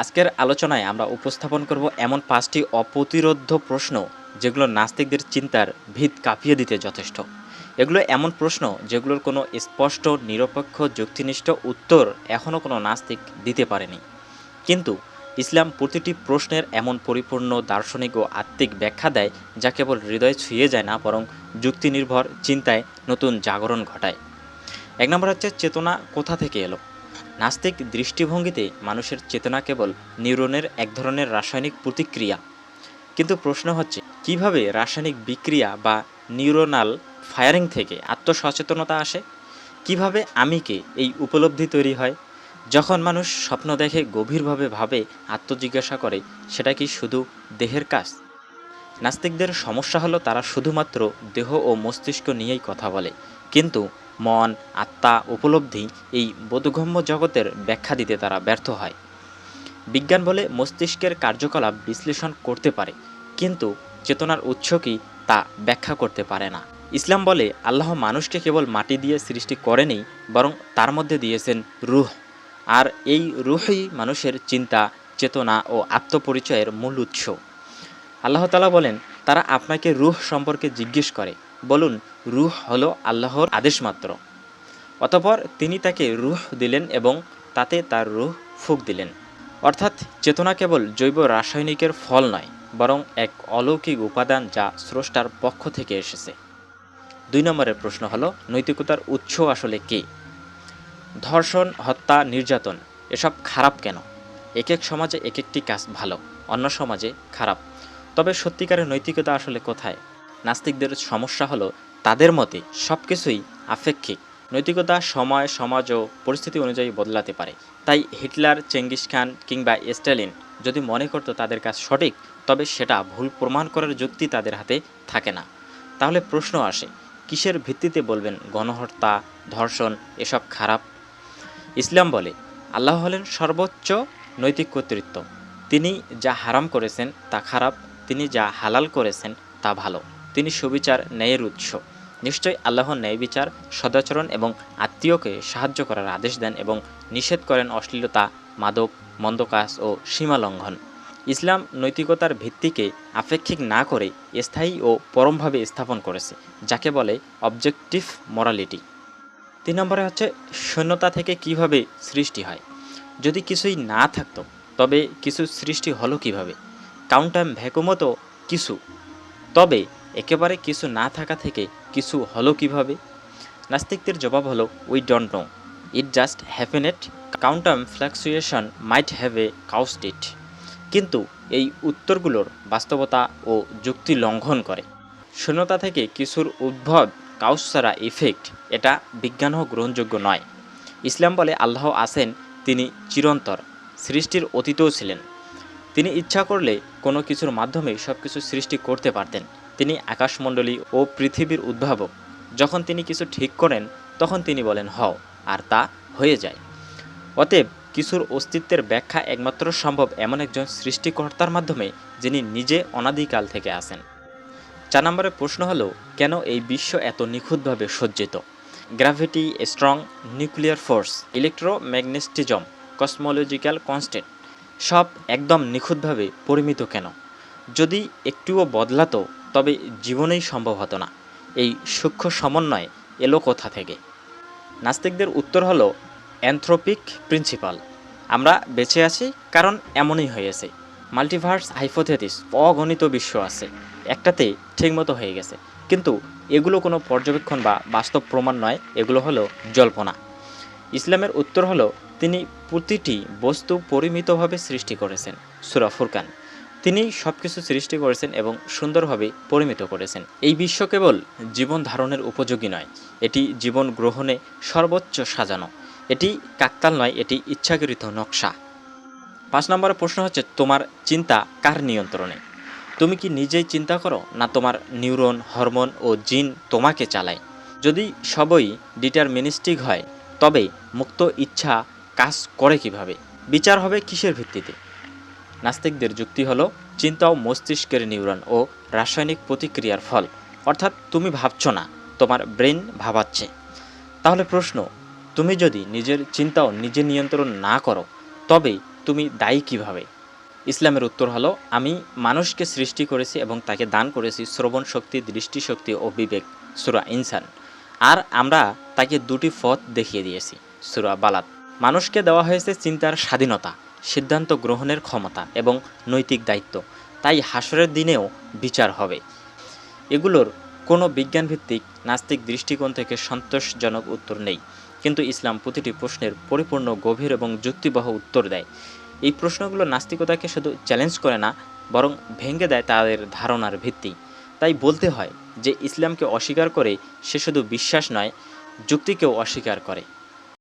আজকের আলোচনায় আমরা উপস্থাপন করব এমন পাঁচটি অপ্রতিরোধ্য প্রশ্ন যেগুলো নাস্তিকদের চিন্তার ভিত কাঁপিয়ে দিতে যথেষ্ট। এগুলো এমন প্রশ্ন যেগুলোর কোনো স্পষ্ট, নিরপেক্ষ, যুক্তিনিষ্ঠ উত্তর এখনও কোনো নাস্তিক দিতে পারেনি। কিন্তু ইসলাম প্রতিটি প্রশ্নের এমন পরিপূর্ণ, দার্শনিক ও আত্মিক ব্যাখ্যা দেয় যা কেবল হৃদয় ছুঁয়ে যায় না, বরং যুক্তিনির্ভর চিন্তায় নতুন জাগরণ ঘটায়। এক নম্বর হচ্ছে, চেতনা কোথা থেকে এলো? নাস্তিক দৃষ্টিভঙ্গিতে মানুষের চেতনা কেবল নিউরনের এক ধরনের রাসায়নিক প্রতিক্রিয়া। কিন্তু প্রশ্ন হচ্ছে, কীভাবে রাসায়নিক বিক্রিয়া বা নিউরোনাল ফায়ারিং থেকে আত্মসচেতনতা আসে? কীভাবে আমিকে এই উপলব্ধি তৈরি হয়? যখন মানুষ স্বপ্ন দেখে গভীরভাবে ভাবে, আত্মজিজ্ঞাসা করে, সেটা কি শুধু দেহের কাজ? নাস্তিকদের সমস্যা হলো তারা শুধুমাত্র দেহ ও মস্তিষ্ক নিয়েই কথা বলে। কিন্তু মন, আত্মা উপলব্ধি এই বোধগম্য জগতের ব্যাখ্যা দিতে তারা ব্যর্থ হয়। বিজ্ঞান বলে মস্তিষ্কের কার্যকলাপ বিশ্লেষণ করতে পারে, কিন্তু চেতনার উৎস কি তা ব্যাখ্যা করতে পারে না। ইসলাম বলে আল্লাহ মানুষকে কেবল মাটি দিয়ে সৃষ্টি করেনি, বরং তার মধ্যে দিয়েছেন রুহ। আর এই রুহই মানুষের চিন্তা, চেতনা ও আত্মপরিচয়ের মূল উৎস। আল্লাহ তালা বলেন, তারা আপনাকে রুহ সম্পর্কে জিজ্ঞেস করে। বলুন, রুহ হলো আল্লাহর আদেশ মাত্র। অতপর তিনি তাকে রুহ দিলেন এবং তাতে তার রুহ ফুক দিলেন। অর্থাৎ চেতনা কেবল জৈব রাসায়নিকের ফল নয়, বরং এক অলৌকিক উপাদান যা স্রষ্টার পক্ষ থেকে এসেছে। দুই নম্বরের প্রশ্ন হলো, নৈতিকতার উৎস আসলে কে? ধর্ষণ, হত্যা, নির্যাতন, এসব খারাপ কেন? এক এক সমাজে এক একটি কাজ ভালো, অন্য সমাজে খারাপ। তবে সত্যিকারের নৈতিকতা আসলে কোথায়? নাস্তিকদের সমস্যা হলো তাদের মতে সব কিছুই আপেক্ষিক। নৈতিকতা সময়, সমাজ ও পরিস্থিতি অনুযায়ী বদলাতে পারে। তাই হিটলার, চেঙ্গিস খান কিংবা স্ট্যালিন যদি মনে করতো তাদের কাজ সঠিক, তবে সেটা ভুল প্রমাণ করার যুক্তি তাদের হাতে থাকে না। তাহলে প্রশ্ন আসে, কিসের ভিত্তিতে বলবেন গণহত্যা, ধর্ষণ, এসব খারাপ? ইসলাম বলে, আল্লাহ হলেন সর্বোচ্চ নৈতিক কর্তৃত্ব। তিনি যা হারাম করেছেন তা খারাপ, তিনি যা হালাল করেছেন তা ভালো। তিনি সুবিচার, ন্যায়ের উৎস। নিশ্চয়ই আল্লাহ ন্যায় বিচার, সদাচরণ এবং আত্মীয়কে সাহায্য করার আদেশ দেন এবং নিষেধ করেন অশ্লীলতা, মাদক মন্দ কাজ ও সীমা লঙ্ঘন ইসলাম নৈতিকতার ভিত্তিকে আপেক্ষিক না করে স্থায়ী ও পরমভাবে স্থাপন করেছে, যাকে বলে অবজেক্টিভ মরালিটি তিন নম্বরে হচ্ছে শূন্যতা থেকে কীভাবে সৃষ্টি হয়। যদি কিছুই না থাকতো, তবে কিছু সৃষ্টি হলো কীভাবে? কাউন্টাম ভ্যাকুমও তো কিছু। তবে একেবারে কিছু না থাকা থেকে কিছু হলো কীভাবে? নাস্তিকদের জবাব হলো we don't know it just happened quantum fluctuation might have a caused it কিন্তু এই উত্তরগুলোর বাস্তবতা ও যুক্তি লঙ্ঘন করে। শূন্যতা থেকে কিছুর উদ্ভব কাউস ছাড়া ইফেক্ট এটা বিজ্ঞানও গ্রহণযোগ্য নয়। ইসলাম বলে আল্লাহ আছেন, তিনি চিরন্তর সৃষ্টির অতীতও ছিলেন। তিনি ইচ্ছা করলে কোনো কিছুর মাধ্যমে সব কিছু সৃষ্টি করতে পারতেন। তিনি আকাশমণ্ডলী ও পৃথিবীর উদ্ভাবক। যখন তিনি কিছু ঠিক করেন, তখন তিনি বলেন, হও, আর তা হয়ে যায়। অতএব, কিছুর অস্তিত্বের ব্যাখ্যা একমাত্র সম্ভব এমন একজন সৃষ্টিকর্তার মাধ্যমে, যিনি নিজে অনাদিকাল থেকে আসেন চার নম্বরের প্রশ্ন হলো, কেন এই বিশ্ব এত নিখুঁতভাবে সজ্জিত? Gravity, strong, nuclear force electromagnetism cosmological constant সব একদম নিখুঁতভাবে পরিমিত কেন? যদি একটুও বদলাতো তবে জীবনেই সম্ভব হতো না। এই সূক্ষ্ম সমন্বয় এলো কোথা থেকে? নাস্তিকদের উত্তর হলো অ্যান্থ্রোপিক প্রিন্সিপাল আমরা বেঁচে আছি কারণ এমনই হয়েছে। মাল্টিভার্স হাইপোথেটিস অগণিত বিশ্ব আছে। একটাতে ঠিকমতো হয়ে গেছে। কিন্তু এগুলো কোনো পর্যবেক্ষণ বা বাস্তব প্রমাণ নয়, এগুলো হলো জল্পনা। ইসলামের উত্তর হলো, তিনি প্রতিটি বস্তু পরিমিতভাবে সৃষ্টি করেছেন, সুরা ফুরকান। তিনি সব কিছু সৃষ্টি করেছেন এবং সুন্দরভাবে পরিমিত করেছেন। এই বিশ্ব কেবল জীবন ধারণের উপযোগী নয়, এটি জীবন গ্রহণে সর্বোচ্চ সাজানো। এটি কাকতাল নয়, এটি ইচ্ছাকৃত নকশা। পাঁচ নম্বরের প্রশ্ন হচ্ছে, তোমার চিন্তা কার নিয়ন্ত্রণে? তুমি কি নিজেই চিন্তা করো, না তোমার নিউরন, হরমোন ও জিন তোমাকে চালায়? যদি সবই ডিটারমিনিস্টিক হয়, তবে মুক্ত ইচ্ছা কাজ করে কীভাবে? বিচার হবে কিসের ভিত্তিতে? নাস্তিকদের যুক্তি হলো, চিন্তা ও মস্তিষ্কের নিউরন ও রাসায়নিক প্রতিক্রিয়ার ফল। অর্থাৎ তুমি ভাবছ না, তোমার ব্রেন ভাবাচ্ছে। তাহলে প্রশ্ন, তুমি যদি নিজের চিন্তাও নিজে নিয়ন্ত্রণ না করো, তবে তুমি দায়ী কীভাবে? ইসলামের উত্তর হলো, আমি মানুষকে সৃষ্টি করেছি এবং তাকে দান করেছি শ্রবণ শক্তি দৃষ্টিশক্তি ও বিবেক, সুরা ইনসান। আর আমরা তাকে দুটি পথ দেখিয়ে দিয়েছি, সুরা বালাত। মানুষকে দেওয়া হয়েছে চিন্তার স্বাধীনতা। সিদ্ধান্ত গ্রহণের ক্ষমতা এবং নৈতিক দায়িত্ব। তাই হাসরের দিনেও বিচার হবে। এগুলোর কোনো বিজ্ঞানভিত্তিক, নাস্তিক দৃষ্টিকোণ থেকে সন্তোষজনক উত্তর নেই। কিন্তু ইসলাম প্রতিটি প্রশ্নের পরিপূর্ণ, গভীর এবং যুক্তিবহ উত্তর দেয়। এই প্রশ্নগুলো নাস্তিকতাকে শুধু চ্যালেঞ্জ করে না, বরং ভেঙে দেয় তাদের ধারণার ভিত্তি। তাই বলতে হয় যে, ইসলামকে অস্বীকার করে সে শুধু বিশ্বাস নয়, যুক্তিকেও অস্বীকার করে।